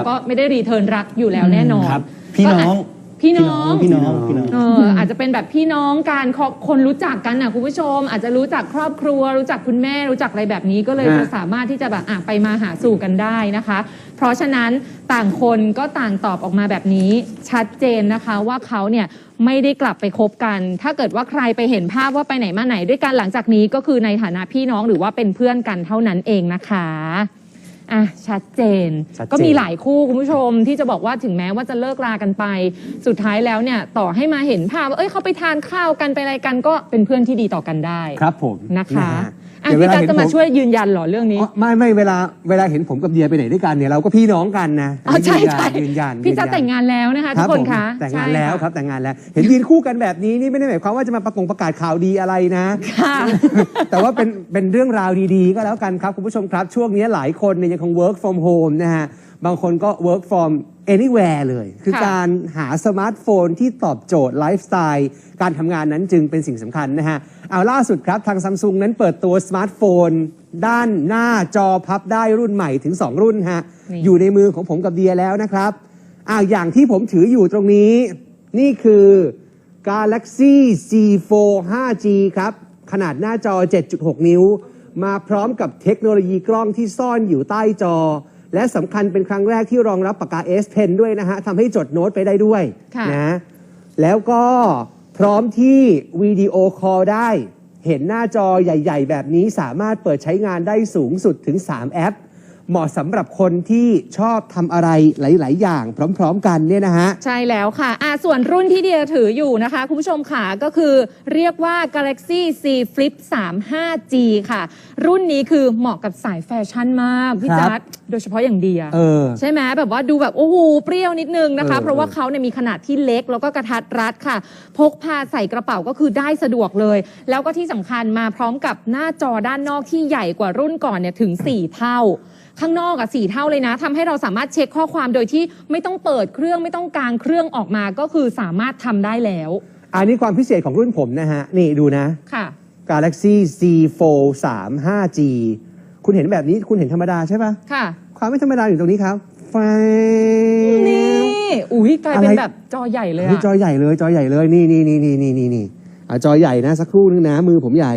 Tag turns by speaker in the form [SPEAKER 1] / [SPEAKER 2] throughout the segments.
[SPEAKER 1] ครับ
[SPEAKER 2] ก็ไม่ได้รีเทิร์นรักอยู่แล้วแน่นอน
[SPEAKER 1] ครับพี่น้อง
[SPEAKER 2] พี่น้อง
[SPEAKER 1] พี่น้องพี่น้อง
[SPEAKER 2] เอออาจจะเป็นแบบพี่น้องการคนรู้จักกันนะคุณผู้ชม อาจจะรู้จักครอบครัว รู้จักคุณแม่รู้จักอะไรแบบนี้ก็เลย
[SPEAKER 1] ฮะ
[SPEAKER 2] จะสามารถที่จะแบบอะไปมาหาสู่กันได้นะคะ เพราะฉะนั้นต่างคนก็ต่างตอบออกมาแบบนี้ชัดเจนนะคะว่าเขาเนี่ยไม่ได้กลับไปคบกัน ถ้าเกิดว่าใครไปเห็นภาพว่าไปไหนมาไหนด้วยกันหลังจากนี้ก็คือในฐานะพี่น้องหรือว่าเป็นเพื่อนกันเท่านั้นเองนะคะ อะชัดเจน
[SPEAKER 1] ชัดเจน
[SPEAKER 2] ก็มีหลายคู่คุณผู้ชมที่จะบอกว่าถึงแม้ว่าจะเลิกรากันไป สุดท้ายแล้วเนี่ยต่อให้มาเห็นภาพว่าเอ้ยเขาไปทานข้าวกันไปอะไรกันก็เป็นเพื่อนที่ดีต่อกันได้
[SPEAKER 1] ครับผม
[SPEAKER 2] นะคะ
[SPEAKER 1] ฮ
[SPEAKER 2] อะ
[SPEAKER 1] เดี๋ยวเว
[SPEAKER 2] พี่
[SPEAKER 1] ลา
[SPEAKER 2] จัด
[SPEAKER 1] เห็น
[SPEAKER 2] จะมา
[SPEAKER 1] ผม
[SPEAKER 2] ช่วยยืนยันเหรอเรื่องนี้
[SPEAKER 1] อ๋อไม่ไม่เวลาเวลาเห็นผมกับเดียไปไหนด้วยกันเนี่ยเราก็พี่น้องกันนะ
[SPEAKER 2] อ๋อใช่ใช่
[SPEAKER 1] ยืนยัน
[SPEAKER 2] พี่จัด
[SPEAKER 1] ยืยัน
[SPEAKER 2] แต่งงานแล้วนะคะ
[SPEAKER 1] ค
[SPEAKER 2] ทุ
[SPEAKER 1] รั
[SPEAKER 2] ก
[SPEAKER 1] บ
[SPEAKER 2] คน
[SPEAKER 1] ผม
[SPEAKER 2] คะ
[SPEAKER 1] แต่งงาน
[SPEAKER 2] ใช่
[SPEAKER 1] แล้วะครับแต่งงานแล้ว เห็นยืนคู่กันแบบนี้นี่ไม่ได้หมายความว่าจะมาประกงประกาศข่าวดีอะไรนะ
[SPEAKER 2] ค่ะ
[SPEAKER 1] แต่ว่าเป็นเป็นเรื่องราวดีๆ ก็แล้วกันครับคุณผู้ชมครับ ช่วงนี้หลายคนเนี่ยยังคง work from home นะฮะ บางคนก็ work from anywhere เลย คือ
[SPEAKER 2] ค่ะ
[SPEAKER 1] การหาสมาร์ทโฟนที่ตอบโจทย์ไลฟ์สไตล์การทำงานนั้นจึงเป็นสิ่งสำคัญนะฮะ เอาล่าสุดครับ ทางซัมซุงนั้นเปิดตัวสมาร์ทโฟน ด้านหน้าจอพับได้รุ่นใหม่ถึง 2 รุ่นฮะ
[SPEAKER 2] นี่
[SPEAKER 1] อยู่ในมือของผมกับเดียแล้วนะครับอ้าวอย่างที่ผมถืออยู่ตรงนี้ นี่คือ Galaxy C4 5G ครับ ขนาดหน้าจอ 7.6 นิ้ว มาพร้อมกับเทคโนโลยีกล้องที่ซ่อนอยู่ใต้จอ และสำคัญเป็นครั้งแรกที่รองรับปากกา S Pen ด้วยนะฮะทำให้จดโน้ตไปได้ด้วย
[SPEAKER 2] ค่ะ
[SPEAKER 1] นะ แล้วก็ พร้อมที่วิดีโอคอลได้ เห็นหน้าจอใหญ่ ๆ แบบนี้สามารถเปิดใช้งานได้สูงสุดถึง 3 แอป เหมาะสำหรับคนที่ชอบทำอะไรหลาย ๆ อย่างพร้อม ๆ กันเนี่ยนะฮะ
[SPEAKER 2] ใช่แล้วค่ะอะ ส่วนรุ่นที่เดียถืออยู่นะคะ คุณผู้ชมค่ะ ก็คือเรียกว่า Galaxy Z Flip 3 5G ค่ะ รุ่นนี้คือเหมาะกับสายแฟชั่นมาก พี่
[SPEAKER 1] ครับ
[SPEAKER 2] จัดโดยเฉพาะอย่างเดีย
[SPEAKER 1] เออ
[SPEAKER 2] ใช่ไหมแบบว่าดูแบบโอ้โหเปรี้ยวนิดนึงนะคะ
[SPEAKER 1] เออ
[SPEAKER 2] เพราะว่าเขาเนี่ยมีขนาดที่เล็กแล้วก็กระทัดรัดค่ะ พกพาใส่กระเป๋าก็คือได้สะดวกเลย แล้วก็ที่สำคัญมาพร้อมกับหน้าจอด้านนอกที่ใหญ่กว่ารุ่นก่อนเนี่ยถึง 4 เท่าข้างนอกอะสี่เท่าเลยนะทำให้เราสามารถเช็คข้อความโดยที่ไม่ต้องเปิดเครื่องไม่ต้องกางเครื่องออกมาก็คือสามารถทำได้แล้ว
[SPEAKER 1] อันนี้ความพิเศษของรุ่นผมนะฮะ นี่ดูนะ
[SPEAKER 2] ค่ะ
[SPEAKER 1] Galaxy Z Fold 3 5G คุณเห็นแบบนี้คุณเห็นธรรมดาใช่ปะ
[SPEAKER 2] ค่ะ
[SPEAKER 1] ความไม่ธรรมดาอยู่ตรงนี้ครับไฟ
[SPEAKER 2] นี่ อุ้ยกลายเป็น
[SPEAKER 1] อะไร
[SPEAKER 2] แบบจอใหญ่เลย
[SPEAKER 1] นี่
[SPEAKER 2] อะ
[SPEAKER 1] จอใหญ่เลยจอใหญ่เลยนี่นี่นี่นี่นี่นี่นี่อะจอใหญ่นะสักครู่นึงนะมือผมใหญ่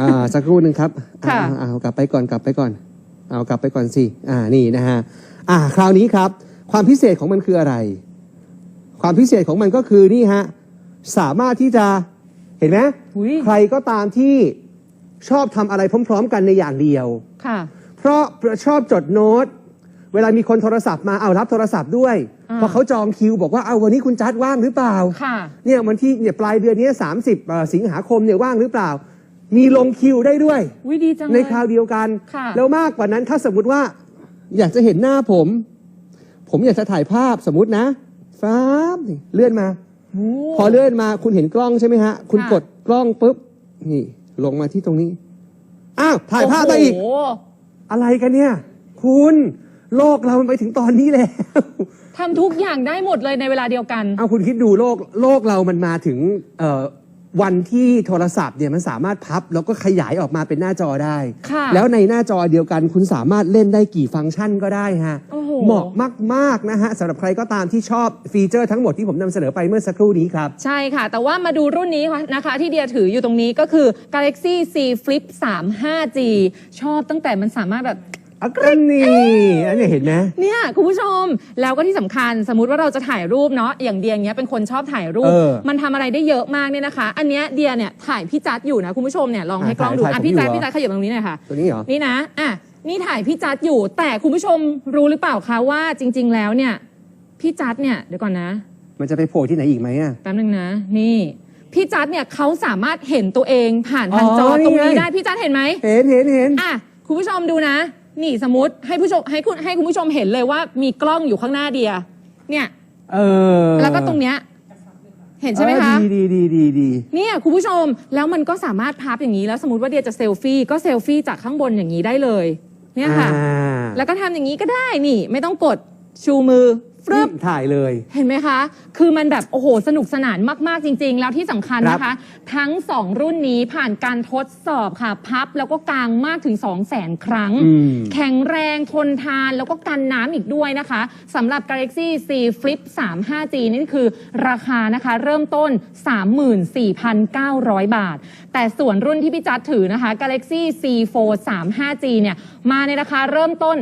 [SPEAKER 1] อ่าสักครู่นึงครับ
[SPEAKER 2] ค่ะ
[SPEAKER 1] อ่าเอากลับไปก่อนกลับไปก่อน เอากลับไปก่อนสิ อ่า นี่นะฮะ อ่า คราวนี้ครับ ความพิเศษของมันคืออะไร ความพิเศษของมันก็คือนี่ฮะ สามารถที่จะเห็นไหม
[SPEAKER 2] อุ้ย
[SPEAKER 1] ใครก็ตามที่ชอบทำอะไรพร้อม ๆ กันในอย่างเดียว
[SPEAKER 2] ค่ะ
[SPEAKER 1] เพราะชอบจดโน้ต เวลามีคนโทรศัพท์มาเอารับโทรศัพท์ด้วย
[SPEAKER 2] อ่า
[SPEAKER 1] พอเขาจองคิว บอกว่าเอาวันนี้คุณจัดว่างหรือเปล่า
[SPEAKER 2] ค่ะ
[SPEAKER 1] เนี่ยวันที่เนี่ยปลายเดือนนี้30เอ่อสิงหาคมเนี่ยว่างหรือเปล่า มีลงคิวได้ด้วย
[SPEAKER 2] อุ้ยดีจัง
[SPEAKER 1] ใน
[SPEAKER 2] เลย
[SPEAKER 1] คราวเดียวกัน
[SPEAKER 2] ค่ะ
[SPEAKER 1] แล้วมากกว่านั้นถ้าสมมติว่า อยากจะเห็นหน้าผม ผมอยากจะถ่ายภาพสมมตินะฟ้าบนี่เลื่อนมา
[SPEAKER 2] โอ้
[SPEAKER 1] พอเลื่อนมาคุณเห็นกล้องใช่ไหมฮะ คุณ
[SPEAKER 2] ค่ะ
[SPEAKER 1] กดกล้องปุ๊บ นี่ ลงมาที่ตรงนี้ อ้าว ถ่ายภาพได้อีก
[SPEAKER 2] โโห
[SPEAKER 1] อะไรกันเนี่ย คุณโลกเรามันไปถึงตอนนี้แล้ว
[SPEAKER 2] ทำทุกอย่างได้หมดเลยในเวลาเดียวกัน
[SPEAKER 1] เอาคุณคิดดูโลกโลกเรามันมาถึงเอ่อ วันที่โทรศัพท์เนี่ยมันสามารถพับแล้วก็ขยายออกมาเป็นหน้าจอได้
[SPEAKER 2] ค่ะ
[SPEAKER 1] แล้วในหน้าจอเดียวกันคุณสามารถเล่นได้กี่ฟังก์ชันก็ได้ฮะ
[SPEAKER 2] โอ้โห
[SPEAKER 1] เหมาะมาก ๆ นะฮะสำหรับใครก็ตามที่ชอบฟีเจอร์ทั้งหมดที่ผมนำเสนอไปเมื่อสักครู่นี้ครับ
[SPEAKER 2] ใช่ค่ะ แต่ว่ามาดูรุ่นนี้นะคะ ที่เดียถืออยู่ตรงนี้ก็คือ Galaxy Z Flip 3 5G ชอบตั้งแต่มันสามารถแบบ
[SPEAKER 1] อันนี้อันนี้เห็นไหม
[SPEAKER 2] เนี่ยคุณผู้ชมแล้วก็ที่สำคัญสมมุติว่าเราจะถ่ายรูปเนาะอย่างเดียเนี้ยเป็นคนชอบถ่ายรูป
[SPEAKER 1] เออ
[SPEAKER 2] มันทำอะไรได้เยอะมากเนี่ยนะคะ อันเนี้ยเดียเนี่ยถ่ายพี่จัดอยู่นะคุณผู้ชมเนี่ยลองให้กล้องดู
[SPEAKER 1] ถ่าย
[SPEAKER 2] อะ
[SPEAKER 1] ผม
[SPEAKER 2] พี่จัด
[SPEAKER 1] อยู่เหรอ
[SPEAKER 2] พี่จัดขยับตรงนี้หน่อยค่ะ
[SPEAKER 1] ตัวนี้เหรอ
[SPEAKER 2] นี่นะอะนี่ถ่ายพี่จัดอยู่ แต่คุณผู้ชมรู้หรือเปล่าคะว่าจริง ๆ แล้วเนี่ยพี่จัดเนี่ยเดี๋ยวก่อนนะ
[SPEAKER 1] มันจะไปโผล่ที่ไหนอีกไหมอะ
[SPEAKER 2] แป๊บนึงนะ นี่พี่จัดเนี่ยเขาสามารถเห็นตัวเองผ่านทาง
[SPEAKER 1] อ๋อ
[SPEAKER 2] จอตรงนี้
[SPEAKER 1] นี่ไง
[SPEAKER 2] ได้พี่จัดเห็นไหม
[SPEAKER 1] เห็นเห็นเห็น
[SPEAKER 2] อะคุณผู้ชมดูนะ นี่สมมติให้ผู้ชมให้คุณให้คุณผู้ชมเห็นเลยว่ามีกล้องอยู่ข้างหน้าเดีย เนี่ย
[SPEAKER 1] เออ
[SPEAKER 2] แล้วก็ตรงเนี้ยเห็นใช่ไหมคะ
[SPEAKER 1] เออดีดีดีดีดี
[SPEAKER 2] เนี่ยคุณผู้ชมแล้วมันก็สามารถพับอย่างนี้ แล้วสมมติว่าเดียจะเซลฟี่ก็เซลฟี่จากข้างบนอย่างนี้ได้เลย เนี่ยค่ะ
[SPEAKER 1] อ่า
[SPEAKER 2] แล้วก็ทำอย่างนี้ก็ได้นี่ ไม่ต้องกดชูมือ ฟรึบ
[SPEAKER 1] ถ่ายเลย
[SPEAKER 2] เห็นไหมคะ คือมันแบบ โอ้โห สนุกสนานมาก ๆ จริง ๆ แล้วที่สำคัญนะคะ ทั้ง 2 รุ่นนี้ผ่านการทดสอบค่ะ พับแล้วก็กางมากถึง 2 0 0 0 0 0ครั้ง
[SPEAKER 1] อืม
[SPEAKER 2] แข็งแรงทนทานแล้วก็กันน้ำอีกด้วยนะคะสำหรับ Galaxy Z Flip 3 5G นี่คือราคานะคะ เริ่มต้น 34,900 บาท แต่ส่วนรุ่นที่พี่จัดถือนะคะ Galaxy Z Fold 3 5G เนี่ยมาในราคาเริ่มต้น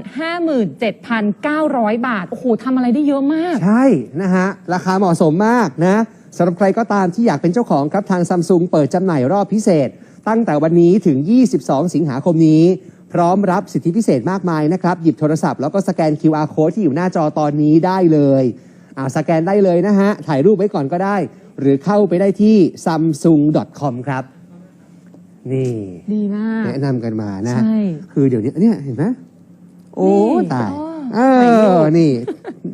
[SPEAKER 2] 57,900 บาท โอ้โหทำอะไรได้เยอะมาก
[SPEAKER 1] ใช่นะฮะ ราคาเหมาะสมมากนะสำหรับใครก็ตามที่อยากเป็นเจ้าของครับทางซัมซุงเปิดจำหน่ายรอบพิเศษ ตั้งแต่วันนี้ถึง 22 สิงหาคมนี้ พร้อมรับสิทธิพิเศษมากมายนะครับ หยิบโทรศัพท์แล้วก็สแกน QR code ที่อยู่หน้าจอตอนนี้ได้เลยอ่าสแกนได้เลยนะฮะ ถ่ายรูปไว้ก่อนก็ได้ หรือเข้าไปได้ที่ samsung.com ครับ นี่
[SPEAKER 2] ดีมาก
[SPEAKER 1] แนะนำกันมานะ
[SPEAKER 2] ใช่
[SPEAKER 1] คือเดี๋ยวนี้เนี่ยเห็นไหมโอ้
[SPEAKER 2] นี่
[SPEAKER 1] ตาย
[SPEAKER 2] อ๋อ
[SPEAKER 1] เอ
[SPEAKER 2] ถ่ายรู
[SPEAKER 1] อ
[SPEAKER 2] ป
[SPEAKER 1] นี่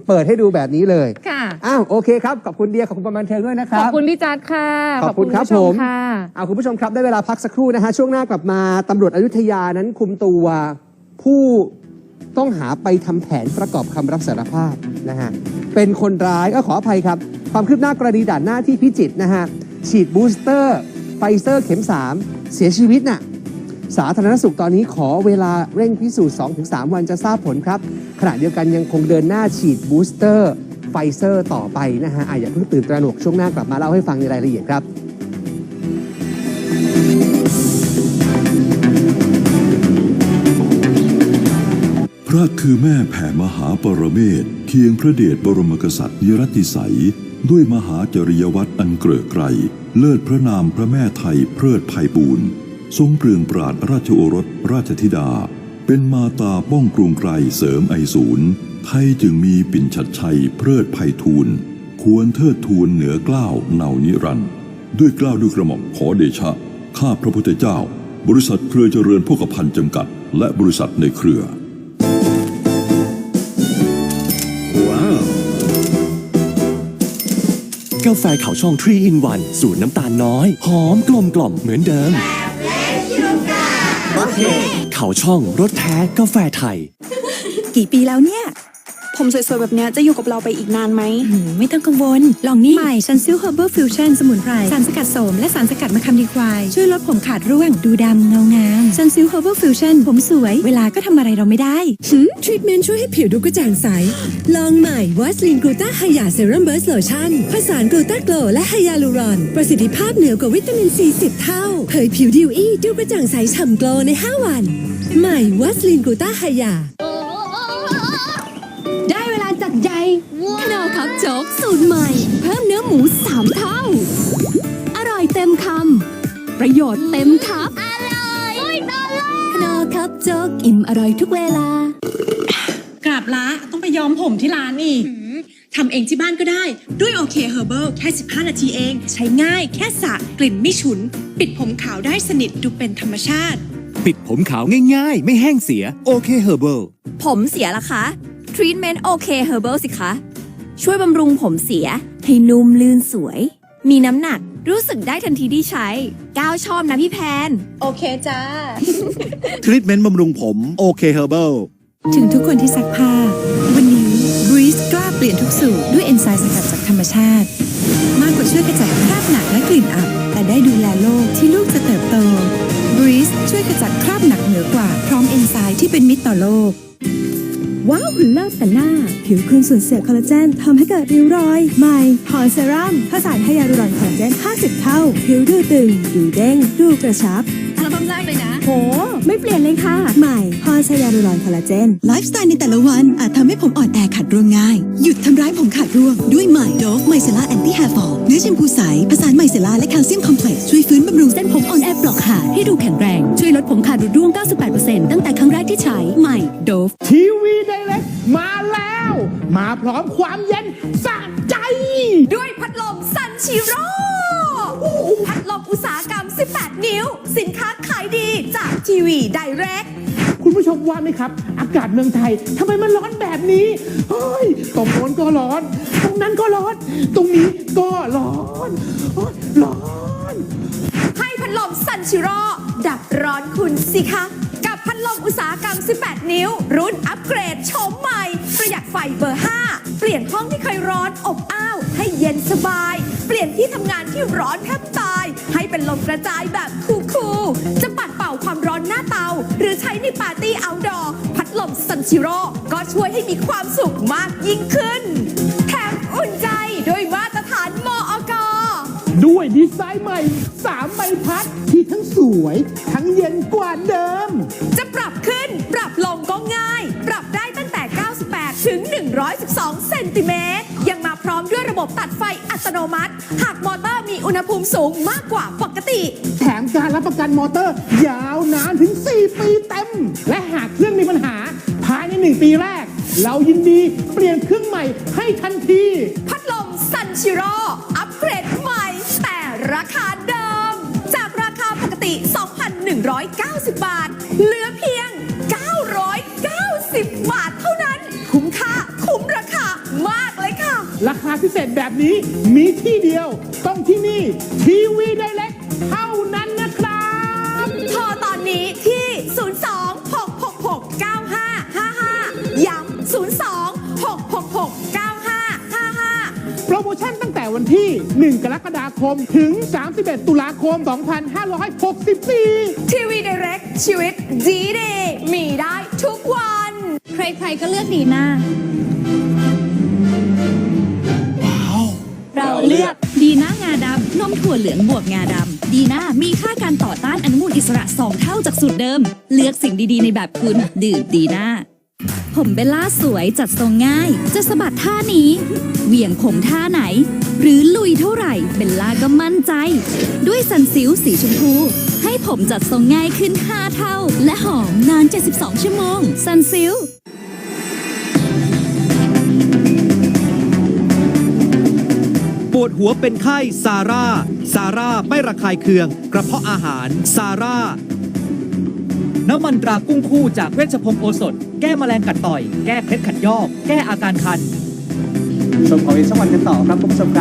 [SPEAKER 1] เปิดให้ดูแบบนี้เลย
[SPEAKER 2] ค่ะ
[SPEAKER 1] อ้าว โอเคครับ ขอบคุณเดีย ขอบคุณประมาณเทงด้วยนะค
[SPEAKER 2] ข
[SPEAKER 1] รั
[SPEAKER 2] อ
[SPEAKER 1] บบ
[SPEAKER 2] คุณพี่จัดค่ะ
[SPEAKER 1] ขอบคุณครับ
[SPEAKER 2] ผู้ช
[SPEAKER 1] ผม
[SPEAKER 2] ค่ะ
[SPEAKER 1] เอาคุณผู้ชมครับได้เวลาพักสักครู่นะฮะช่วงหน้ากลับมาตำรวจอยุธยานั้นคุมตัวผู้ต้องหาไปทำแผนประกอบคำรับสารภาพนะฮะเป็นคนร้ายก็ขออภัยครับ ความคืบหน้ากรณีด่านหน้าที่พิจิตรนะฮะฉีดบูสเตอร์ไฟเซอร์เข็ม 3 เสียชีวิตน่ะ สาธารณสุขตอนนี้ขอเวลาเร่งพิสูจน์ 2-3 วันจะทราบผลครับ ขณะเดียวกันยังคงเดินหน้าฉีดบูสเตอร์ไฟเซอร์ต่อไปนะฮะอย่าเพิ่งตื่นตระหนกช่วงหน้ากลับมาเล่าให้ฟังในรายละเอียดครับ
[SPEAKER 3] พระคือแม่แผ่มหาปรเมศเคียงพระเดชบรมกษัตริย์นิรติสัย ด้วยมหาจริยวัตรอันเกริกไกรเลิศพระนามพระแม่ไทยเพลิดภัยบูรณ์ ทรงเปลืองปราดราชโอรสราชธิดา เป็นมาตาป้องกรุงไกรเสริมไอศูนย์ไทยจึงมีปิ่นชัดชัยเพลิดภัยทูลควรเทิดทูลเหนือเกล้าวเนานิรันด์ด้วยเกล้าวด้วยกระหม่อมขอเดชะ ข้าพระพุทธเจ้า บริษัทเครือเจริญพกพันจำกัด และบริษัทในเครือ
[SPEAKER 4] กาแฟเขาช่อง3 in 1สูตรน้ำตาลน้อย หอมกลมกล่อมเหมือนเดิม เขาช่องรถแท้กาแฟไทย
[SPEAKER 5] กี่ปีแล้วเนี่ย ผมสวยๆ แบบเนี้ยจะอยู่กับเราไปอีกนานไหม
[SPEAKER 6] อืมไม่ต้องกังวล ลองนี่ใหม่ซันซิลเฮอร์เบอร์ฟิวชั่นสมุนไพร สารสกัดโสม และสารสกัดมะขามดีควาย ช่วยลดผมขาดร่วง ดูดำเงางามซันซิลเฮอร์เบอร์ฟิวชั่นผมสวย เวลาก็ทำอะไรเราไม่ได้
[SPEAKER 7] ทรีทเมนต์ช่วยให้ผิวดูกระจ่างใส ลองใหม่วัสลินกลูตาไฮยาเซรั่มเบิร์สโลชั่นผสานกลูตาโกลและไฮยาลูรอน ประสิทธิภาพเหนือกว่าวิตามินซี10เท่า เผยผิวดิวอี้ดูกระจ่างใสฉ่ำโกลใน 5 วัน ใหม่วัสลินกลูตาไฮยา
[SPEAKER 8] ได้เวลาจัด ใหญ่ขนมครับโจ๊กสูตรใหม่ เพิ่มเนื้อหมูสามเท่า อร่อยเต็มคำ ประโยชน์เต็มครับ อร่อยขนมครับโจ๊กอิ่มอร่อยทุกเวลา
[SPEAKER 9] กราบละต้องไปย้อมผมที่ร้านอีกทำเองที่บ้านก็ได้ ด้วยโอเคเฮอร์เบิลแค่ 15 นาทีเอง ใช้ง่ายแค่สระกลิ่นไม่ฉุน ปิดผมขาวได้สนิทดูเป็นธรรมชาติ
[SPEAKER 4] ปิดผมขาวง่ายๆ ไม่แห้งเสียโอเคเฮอร์เบิล
[SPEAKER 8] ผมเสียละคะ ทรีทเมนต์โอเคเฮอร์เบิลสิคะ ช่วยบำรุงผมเสีย ให้นุ่มลื่นสวย มีน้ำหนักรู้สึกได้ทันทีที่ใช้ ก้าวชอบนะพี่แพน
[SPEAKER 9] โอเคจ้า
[SPEAKER 4] ทรีทเมนต์บำรุงผมโอเคเฮอร์เบิล
[SPEAKER 6] ถึงทุกคนที่ซักผ้า วันนี้บรีสกล้าเปลี่ยนทุกสูตรด้วยเอนไซม์สกัดจากธรรมชาติ มากกว่าช่วยขจัดคราบหนักและกลิ่นอับ แต่ได้ดูแลโลกที่ลูกจะเติบโตบรีสช่วยขจัดคราบหนักเหนือกว่า พร้อมเอนไซม์ที่เป็นมิตรต่อโลก
[SPEAKER 7] ว้าวหุ่นเลิศแต่หน้า ผิวคุณสูญเสียคอลลาเจนทำให้เกิดริ้วรอย ใหม่พอเซรั่มผสานไฮยาลูรอนคอลลาเจน 50 เท่า ผิวดูตึง ดูเด้ง ดูกระชับ
[SPEAKER 8] อัลบั้มแรกเลยนะ
[SPEAKER 7] โห ไม่เปลี่ยนเลยค่ะ ใหม่พอชยาลูรอนคอลลาเจน
[SPEAKER 5] ไลฟ์สไตล์ในแต่ละวันอาจทำให้ผมอ่อนแอขาดร่วงง่าย หยุดทำร้ายผมขาดร่วง ด้วยใหม่โดฟไมเซล่าแอนตี้แฮร์ฟอลเนื้อแชมพูใสผสานไมเซล่าและแคลเซียมคอมเพล็กซ์ช่วยฟื้นบำรุงเส้นผมอ่อนแอปลอกขาดให้ดูแข็งแรง ช่วยลดผมขาดรุดร่วง 98%ตั้งแต่ครั้งแรกที่ใช้ใหม่โดฟ
[SPEAKER 10] ที พร้อมความเย็นสะใจ
[SPEAKER 8] ด้วยพัดลมซันชิโร่ พัดลมอุตสาหกรรม 18 นิ้ว สินค้าขายดีจากทีวีไดเรก
[SPEAKER 10] คุณผู้ชมว่าไหมครับ อากาศเมืองไทยทำไมมันร้อนแบบนี้ เฮ้ยตรงโน้นก็ร้อน ตรงนั้นก็ร้อน ตรงนี้ก็ร้อนโอ๊ยร้อน
[SPEAKER 8] ให้พัดลมซันชิโร่ดับร้อนคุณสิคะกับพัด ลมอุตสาหกรรม 18 นิ้ว รุ่นอัปเกรดโฉมใหม่ ประหยัดไฟเบอร์ 5 เปลี่ยน
[SPEAKER 9] ห้องที่เคยร้อนอบอ้าว ให้เย็นสบาย เปลี่ยนที่ทำงานที่ร้อนแทบตาย ให้เป็นลมกระจายแบบคูลๆจะปัดเป่าความร้อนหน้าเตา หรือใช้ในปาร์ตี้เอาดอร์พัดลมซันชิโร่ก็ช่วยให้มีความสุขมากยิ่งขึ้น แถมอุ่นใจด้วยมาตรฐานมอก
[SPEAKER 10] ด้วยดีไซน์ใหม่ 3 ใบพัดที่ทั้งสวย ทั้งเย็นกว่าเดิม
[SPEAKER 9] ร้อมด้วยระบบตัดไฟอัตโนมัติ หากมอเตอร์มีอุณหภูมิสูงมากกว่าปกติ
[SPEAKER 10] แถมการรับประกันมอเตอร์ยาวนานถึง 4 ปีเต็ม และหากเครื่องมีปัญหา ภายใน 1 ปีแรก เรายินดีเปลี่ยนเครื่องใหม่ให้ทันที
[SPEAKER 9] พัดลมซันชิโร่อัปเกรดใหม่ แต่ราคาเดิม จากราคาปกติ 2,190 บาท เหลือเพียงาคา
[SPEAKER 10] พิเศษแบบนี้มีที่เดียว ต้องที่นี่ทีวีไดเล็กเท่านั้นนะครับ
[SPEAKER 9] โทรตอนนี้ที่ 02-666-9555 ย้ำ02-666-9555
[SPEAKER 10] โปรโมชั่นตั้งแต่วันที่ 1 กรกฎาคมถึง 31 ตุลาคม 2564
[SPEAKER 9] ทีวี d i เรกชีวิตดีดีมีได้ทุกวัน
[SPEAKER 8] ใครๆก็เลือกดีน่า เลือกดีน่างาดำนมถั่วเหลืองบวกงาดำดีน่ามีค่าการต่อต้านอนุมูลอิสระ 2 เท่าจากสูตรเดิม เลือกสิ่งดีๆ ในแบบคุณ ดื่มดีน่าผมเบลล่าสวยจัดทรงง่าย จะสะบัดท่านี้ เหวี่ยงผมท่าไหน หรือลุยเท่าไหร่เบลล่าก็มั่นใจ ด้วยสันซิลสีชมพูให้ผมจัดทรงง่ายขึ้น 5 เท่า และหอมนาน 72 ชั่วโมง สันซิล
[SPEAKER 11] วดหัวเป็นไข้ซาร่า ซาร่าไม่ระคายเคือง กระเพาะอาหาร ซาร่า น้ำมันตรากุ้งคู่จากเวชพงศ์โอสถ แก้แมลงกัดต่อย แก้เคล็ดขัดยอก แก้อาการคัน
[SPEAKER 1] ชมของอีกสักวันกันต่อครับคุณผู้ชมครับ